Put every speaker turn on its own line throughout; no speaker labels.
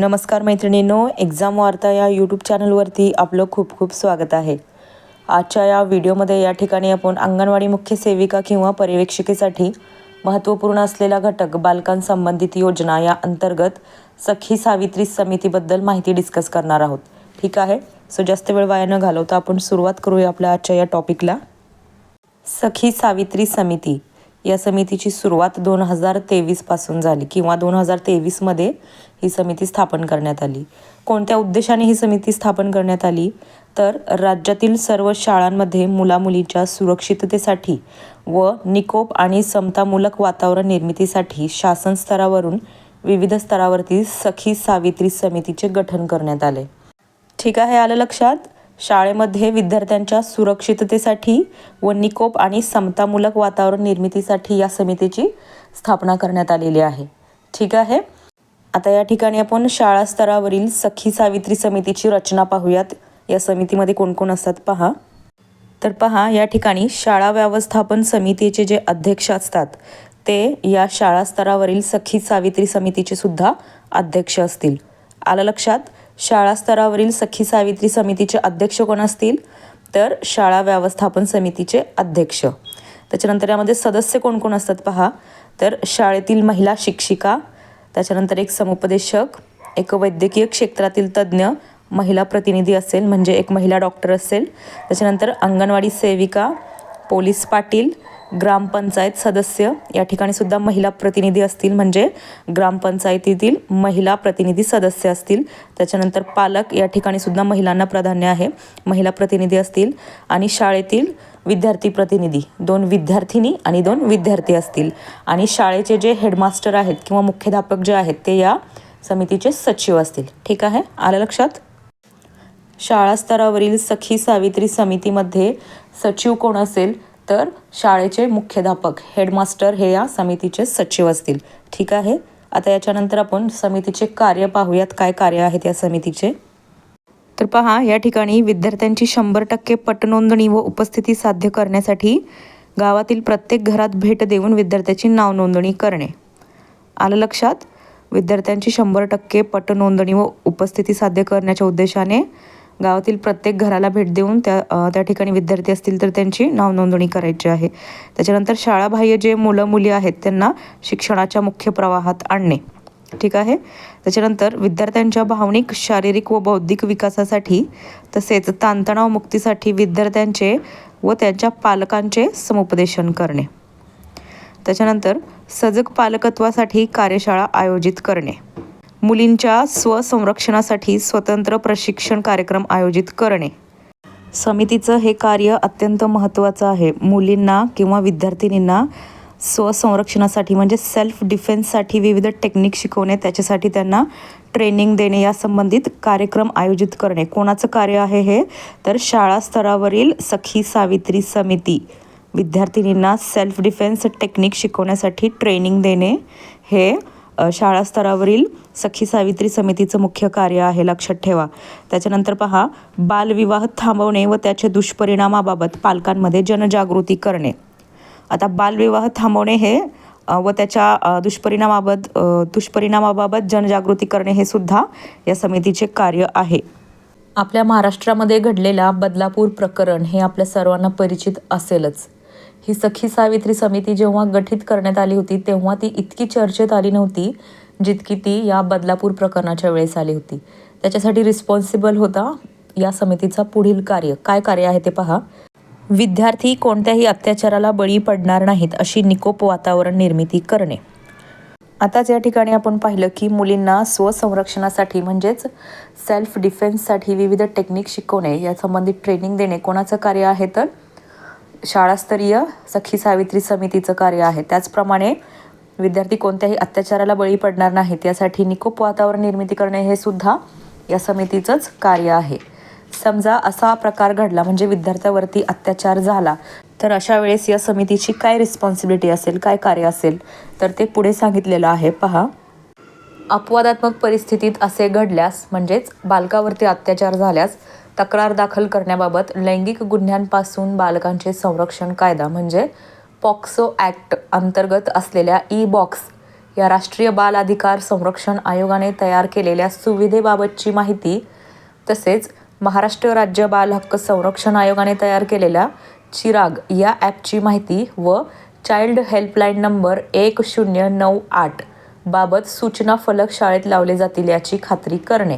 नमस्कार मैत्रिणींनो एक्झाम वार्ता या यूट्यूब चॅनलवरती आपलं खूप खूप स्वागत आहे. आजच्या या व्हिडिओमध्ये या ठिकाणी आपण अंगणवाडी मुख्य सेविका किंवा पर्यवेक्षिकेसाठी महत्त्वपूर्ण असलेला घटक बालकांसंबंधित योजना या अंतर्गत सखी सावित्री समितीबद्दल माहिती डिस्कस करणार आहोत. ठीक आहे? सो जास्त वेळ वाया न घालवता आपण सुरुवात करूया आपल्या आजच्या या टॉपिकला सखी सावित्री समिती. या समितीची सुरुवात दोन हजार तेवीसपासून झाली किंवा दोन हजार तेवीसमध्ये ही समिती स्थापन करण्यात आली. कोणत्या उद्देशाने ही समिती स्थापन करण्यात आली? तर राज्यातील सर्व शाळांमध्ये मुलामुलींच्या सुरक्षिततेसाठी व निकोप आणि समतामूलक वातावरण निर्मितीसाठी शासन स्तरावरून विविध स्तरावरती सखी सावित्री समितीचे गठन करण्यात आले. ठीक आहे आलं लक्षात? शाळेमध्ये विद्यार्थ्यांच्या सुरक्षिततेसाठी व निकोप आणि समतामूलक वातावरण निर्मितीसाठी या समितीची स्थापना करण्यात आलेली आहे. ठीक आहे? आता या ठिकाणी आपण शाळा स्तरावरील सखी सावित्री समितीची रचना पाहूयात. या समितीमध्ये कोण कोण असतात पहा. तर पहा या ठिकाणी शाळा व्यवस्थापन समितीचे जे अध्यक्ष असतात ते या शाळा स्तरावरील सखी सावित्री समितीचे सुद्धा अध्यक्ष असतील. आलं लक्षात? शाळा स्तरावरील सखी सावित्री समितीचे अध्यक्ष कोण असतील? तर शाळा व्यवस्थापन समितीचे अध्यक्ष. त्याच्यानंतर यामध्ये सदस्य कोण कोण असतात पहा? तर शाळेतील महिला शिक्षिका त्याच्यानंतर एक समुपदेशक एक वैद्यकीय क्षेत्रातील तज्ज्ञ महिला प्रतिनिधी असेल म्हणजे एक महिला डॉक्टर असेल. त्याच्यानंतर अंगणवाडी सेविका पोलीस पाटील ग्रामपंचायत सदस्य. या ठिकाणी सुद्धा महिला प्रतिनिधी असतील म्हणजे ग्रामपंचायतीतील महिला प्रतिनिधी सदस्य असतील. त्याच्यानंतर पालक या ठिकाणी सुद्धा महिलांना प्राधान्य आहे. महिला प्रतिनिधी असतील आणि शाळेतील विद्यार्थी प्रतिनिधी. दोन विद्यार्थिनी आणि दोन विद्यार्थी असतील. आणि शाळेचे जे हेडमास्टर आहेत किंवा मुख्याध्यापक जे आहेत ते या समितीचे सचिव असतील. ठीक आहे? आलं लक्षात? शाळा स्तरावरील सखी सावित्री समितीमध्ये सचिव कोण असेल? तर शाळेचे मुख्याध्यापक हेडमास्टर हे या समितीचे सचिव असतील. ठीक आहे? आता याच्यानंतर आपण समितीचे कार्य पाहूयात. काय कार्य आहेत या समितीचे? तर पहा या ठिकाणी विद्यार्थ्यांची शंभर टक्के पटनोंदणी व उपस्थिती साध्य करण्यासाठी गावातील प्रत्येक घरात भेट देऊन विद्यार्थ्याची नाव नोंदणी करणे. आलं लक्षात? विद्यार्थ्यांची शंभर टक्के पटनोंदणी व उपस्थिती साध्य करण्याच्या उद्देशाने गावातील प्रत्येक घराला भेट देऊन त्या त्या ठिकाणी विद्यार्थी असतील तर त्यांची नाव नोंदणी करायची आहे. त्याच्यानंतर शाळाबाह्य जे मुलं मुली आहेत त्यांना शिक्षणाच्या मुख्य प्रवाहात आणणे. ठीक आहे? त्याच्यानंतर विद्यार्थ्यांच्या भावनिक शारीरिक व बौद्धिक विकासासाठी तसेच ताणतणाव मुक्तीसाठी विद्यार्थ्यांचे व त्यांच्या पालकांचे समुपदेशन करणे. त्याच्यानंतर सजग पालकत्वासाठी कार्यशाळा आयोजित करणे. मुलींच्या स्वसंरक्षणासाठी स्वतंत्र प्रशिक्षण कार्यक्रम आयोजित करणे. समितीचं हे कार्य अत्यंत महत्त्वाचं आहे. मुलींना किंवा विद्यार्थिनींना स्वसंरक्षणासाठी म्हणजे सेल्फ डिफेन्ससाठी विविध टेक्निक शिकवणे त्याच्यासाठी त्यांना ट्रेनिंग देणे या संबंधित कार्यक्रम आयोजित करणे. कोणाचं कार्य आहे हे? तर शाळा स्तरावरील सखी सावित्री समिती. विद्यार्थिनींना सेल्फ डिफेन्स टेक्निक शिकवण्यासाठी ट्रेनिंग देणे हे शाळा स्तरावरील सखी सावित्री समितीचं मुख्य कार्य आहे लक्षात ठेवा. त्याच्यानंतर पहा बालविवाह थांबवणे व त्याचे दुष्परिणामाबाबत पालकांमध्ये जनजागृती करणे. आता बालविवाह थांबवणे हे व त्याच्या दुष्परिणामाबाबत दुष्परिणामाबाबत जनजागृती करणे हे सुद्धा या समितीचे कार्य आहे. आपल्या महाराष्ट्रामध्ये घडलेला बदलापूर प्रकरण हे आपल्या सर्वांना परिचित असेलच. ही सखी सावित्री समिती जेव्हा गठीत करण्यात आली होती तेव्हा ती इतकी चर्चेत आली नव्हती जितकी ती या बदलापूर प्रकरणाच्या वेळेस आली होती. त्याच्यासाठी रिस्पॉन्सिबल होता या समितीचा पुढील कार्य. काय कार्य आहे ते पहा. विद्यार्थी कोणत्याही अत्याचाराला बळी पडणार नाहीत अशी निकोप वातावरण निर्मिती करणे. आताच या ठिकाणी आपण पाहिलं की मुलींना स्वसंरक्षणासाठी म्हणजेच सेल्फ डिफेन्ससाठी विविध टेक्निक शिकवणे या संबंधित ट्रेनिंग देणे कोणाचं कार्य आहे तर शाळास्तरीय सखी सावित्री समितीचं कार्य आहे. त्याचप्रमाणे विद्यार्थी कोणत्याही अत्याचाराला बळी पडणार नाहीत. यासाठी निकोप वातावरण निर्मिती करणे हे सुद्धा या समितीचंच कार्य आहे. समजा असा प्रकार घडला म्हणजे विद्यार्थ्यावरती अत्याचार झाला तर अशा वेळेस या समितीची काय रिस्पॉन्सिबिलिटी असेल काय कार्य असेल तर ते पुढे सांगितलेलं आहे. पहा. अपवादात्मक परिस्थितीत असे घडल्यास म्हणजेच बालकावरती अत्याचार झाल्यास तक्रार दाखल करण्याबाबत लैंगिक गुन्ह्यांपासून बालकांचे संरक्षण कायदा म्हणजे पॉक्सो ॲक्ट अंतर्गत असलेल्या ई बॉक्स या राष्ट्रीय बाल अधिकार संरक्षण आयोगाने तयार केलेल्या सुविधेबाबतची माहिती तसेच महाराष्ट्र राज्य बाल हक्क संरक्षण आयोगाने तयार केलेल्या चिराग या ॲपची माहिती व चाइल्ड हेल्पलाईन नंबर एक शून्य नऊ आठ बाबत सूचना फलक शाळेत लावले जातील याची खात्री करणे.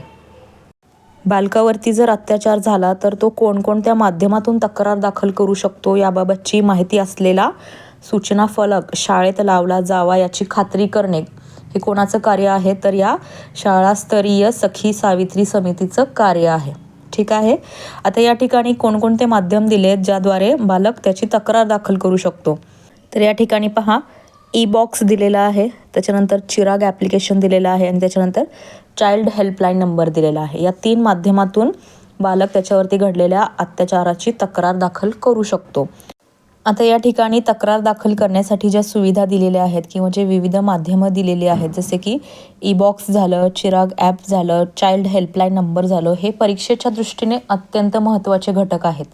बालकावरती जर अत्याचार झाला तर तो कोणकोणत्या माध्यमातून तक्रार दाखल करू शकतो याबाबतची माहिती असलेला सूचना फलक शाळेत लावला जावा याची खात्री करणे हे कोणाचं कार्य आहे? तर या शाळास्तरीय सखी सावित्री समितीचं कार्य आहे. ठीक आहे? आता या ठिकाणी कोणकोणते माध्यम दिले आहेत ज्याद्वारे बालक त्याची तक्रार दाखल करू शकतो? तर या ठिकाणी पहा. ई बॉक्स दिलेला आहे. त्याच्यानंतर चिराग ॲप्लिकेशन दिलेलं आहे आणि त्याच्यानंतर चाइल्ड हेल्पलाईन नंबर दिलेला आहे. या तीन माध्यमातून बालक त्याच्यावरती घडलेल्या अत्याचाराची तक्रार दाखल करू शकतो. आता या ठिकाणी तक्रार दाखल करण्यासाठी ज्या सुविधा दिलेल्या आहेत किंवा जे विविध माध्यमं दिलेली आहेत जसे की ई बॉक्स झालं चिराग ॲप झालं चाइल्ड हेल्पलाईन नंबर झालं हे परीक्षेच्या दृष्टीने अत्यंत महत्त्वाचे घटक आहेत.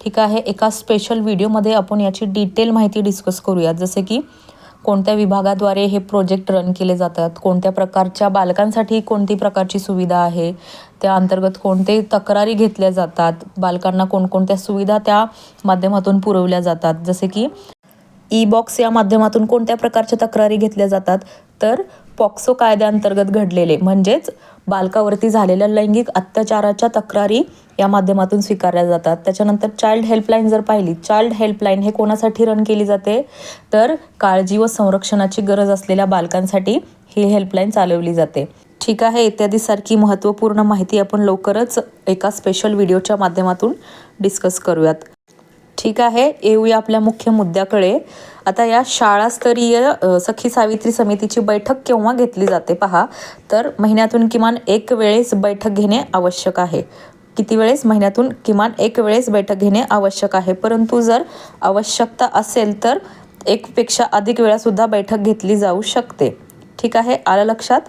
ठीक आहे एका स्पेशल व्हिडिओमध्ये आपण याची डिटेल माहिती डिस्कस करूयात. जसे की कोणत्या विभागाद्वारे हे प्रोजेक्ट रन केले जातात? कोणत्या प्रकारच्या बालकांसाठी कोणती प्रकारची सुविधा आहे? त्या अंतर्गत कोणते तक्रारी घेतल्या जातात? बालकांना कोणकोणत्या सुविधा त्या माध्यमातून पुरवल्या जातात? जसे की ई बॉक्स या माध्यमातून कोणत्या प्रकारच्या तक्रारी घेतल्या जातात? तर पॉक्सो कायद्याअंतर्गत घडलेले म्हणजेच बालकावरती झालेल्या लैंगिक अत्याचाराच्या तक्रारी या माध्यमातून स्वीकारल्या जातात. त्याच्यानंतर चाइल्ड हेल्पलाईन जर पाहिली चाइल्ड हेल्पलाईन हे कोणासाठी रन केली जाते? तर काळजी व संरक्षणाची गरज असलेल्या बालकांसाठी ही हेल्पलाईन चालवली जाते. ठीक आहे इत्यादी सारखी महत्त्वपूर्ण माहिती आपण लवकरच एका स्पेशल व्हिडिओच्या माध्यमातून डिस्कस करूयात. ठीक आहे येऊया आपल्या मुख्य मुद्द्याकडे. आता या शाळास्तरीय सखी सावित्री समितीची बैठक केव्हा घेतली जाते पहा. तर महिन्यातून किमान एक वेळेस बैठक घेणे आवश्यक आहे. किती वेळेस? महिन्यातून किमान एक वेळेस बैठक घेणे आवश्यक आहे. परंतु जर आवश्यकता असेल तर एकपेक्षा अधिक वेळासुद्धा बैठक घेतली जाऊ शकते. ठीक आहे? आलं लक्षात?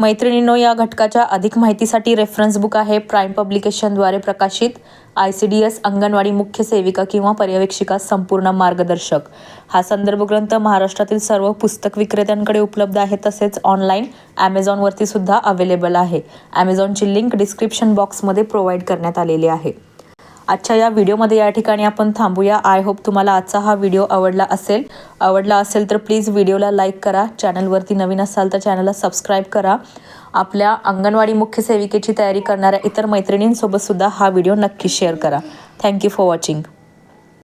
मैत्रिणींनो या घटकाच्या अधिक माहितीसाठी रेफरन्स बुक आहे प्राईम पब्लिकेशनद्वारे प्रकाशित. I C D S anganwadi मुख्य सेविका किंवा पर्यवेक्षिका संपूर्ण मार्गदर्शक. हा संदर्भ ग्रंथ महाराष्ट्रातील सर्व पुस्तक विक्रेत्यांकडे उपलब्ध आहे तसेच ऑनलाईन ॲमेझॉनवरती सुद्धा अवेलेबल आहे. ॲमेझॉनची लिंक डिस्क्रिप्शन बॉक्समध्ये प्रोव्हाइड करण्यात आलेली आहे. आजच्या या व्हिडिओमध्ये या ठिकाणी आपण थांबूया. आय होप तुम्हाला आजचा हा व्हिडिओ आवडला असेल. आवडला असेल तर प्लीज व्हिडिओला लाईक करा. चॅनलवरती नवीन असाल तर चॅनलला सबस्क्राईब करा. आपल्या अंगणवाडी मुख्य सेविकेची तयारी करणाऱ्या इतर मैत्रिणींसोबतसुद्धा हा व्हिडिओ नक्की शेअर करा. Thank you for watching